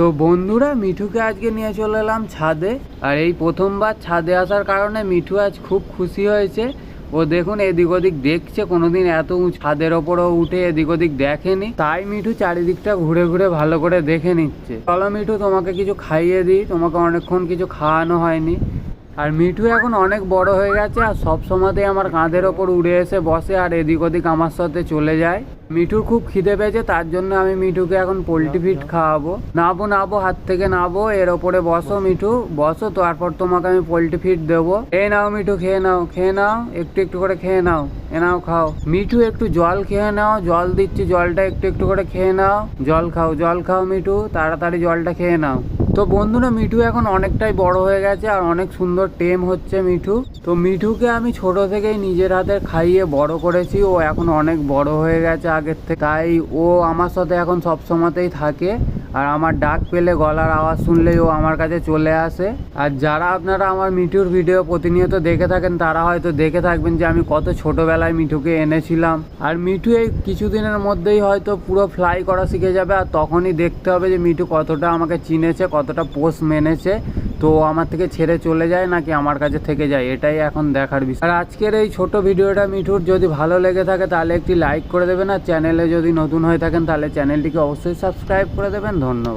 তো বন্ধুরা, মিঠুকে আজকে নিয়ে চলে এলাম ছাদে। আর এই প্রথমবার ছাদে আসার কারণে মিঠু আজ খুব খুশি হয়েছে। ও দেখুন, এদিক ওদিক দেখছে, কোনোদিন এত ছাদের ওপরও উঠে এদিক ওদিক দেখেনি। তাই মিঠু চারিদিকটা ঘুরে ঘুরে ভালো করে দেখে নিচ্ছে। চলো মিঠু, তোমাকে কিছু খাইয়ে দিই। তোমাকে অনেকক্ষণ কিছু খাওয়ানো হয়নি। আর মিঠু এখন অনেক বড় হয়ে গেছে আর সব সময়তেই আমার কাঁধের ওপর উড়ে এসে বসে আর এদিক ওদিক আমার সাথে চলে যায়। মিঠুর খুব খিদে পেয়েছে তার জন্য আমি মিঠুকে এখন পোলট্রি ফিট খাওয়াবো। নাবো নাবো হাত থেকে নাবো এর ওপরে বসো মিঠু বসো তারপর তোমাকে আমি পোলট্রি ফিট দেবো। খেয়ে নাও মিঠু খেয়ে নাও খেয়ে নাও একটু একটু করে খেয়ে নাও। এ নাও খাও। মিঠু একটু জল খেয়ে নাও, জল দিচ্ছি জলটা একটু একটু করে খেয়ে নাও। জল খাও জল খাও মিঠু, তাড়াতাড়ি জলটা খেয়ে নাও। তো বন্ধুরা, মিঠু এখন অনেকটাই বড় হয়ে গেছে আর অনেক সুন্দর টেম হচ্ছে মিঠু। তো মিঠুকে আমি ছোট থেকেই নিজের হাতে খাইয়ে বড় করেছি। ও এখন অনেক বড় হয়ে গেছে আগের থেকে। তাই ও আমার সাথে এখন সব সময়তেই থাকে। আর আমার ডাক পেলে গলার আওয়াজ শুনলেই ও আমার কাছে চলে আসে। আর যারা আপনারা আমার মিঠুর ভিডিও প্রতিনিয়ত দেখে থাকেন, তারা হয়তো দেখে থাকবেন যে আমি কত ছোটবেলায় মিঠুকে এনেছিলাম। আর মিঠু এই কিছুদিনের মধ্যেই হয়তো পুরো ফ্লাই করা শিখে যাবে, আর তখনই দেখতে হবে যে মিঠু কতটা আমাকে চিনেছে, কতটা পোষ মেনেছে। তো আমার থেকে ছেড়ে চলে যায় নাকি আমার কাছে থেকে যায়, এটাই এখন দেখার বিষয়। আর আজকের এই ছোট ভিডিওটা মিঠুর যদি ভালো লেগে থাকে, তাহলে একটি লাইক করে দেবেন। আর চ্যানেলে যদি নতুন হয়ে থাকেন, তাহলে চ্যানেলটিকে অবশ্যই সাবস্ক্রাইব করে দেবেন। ধন্যবাদ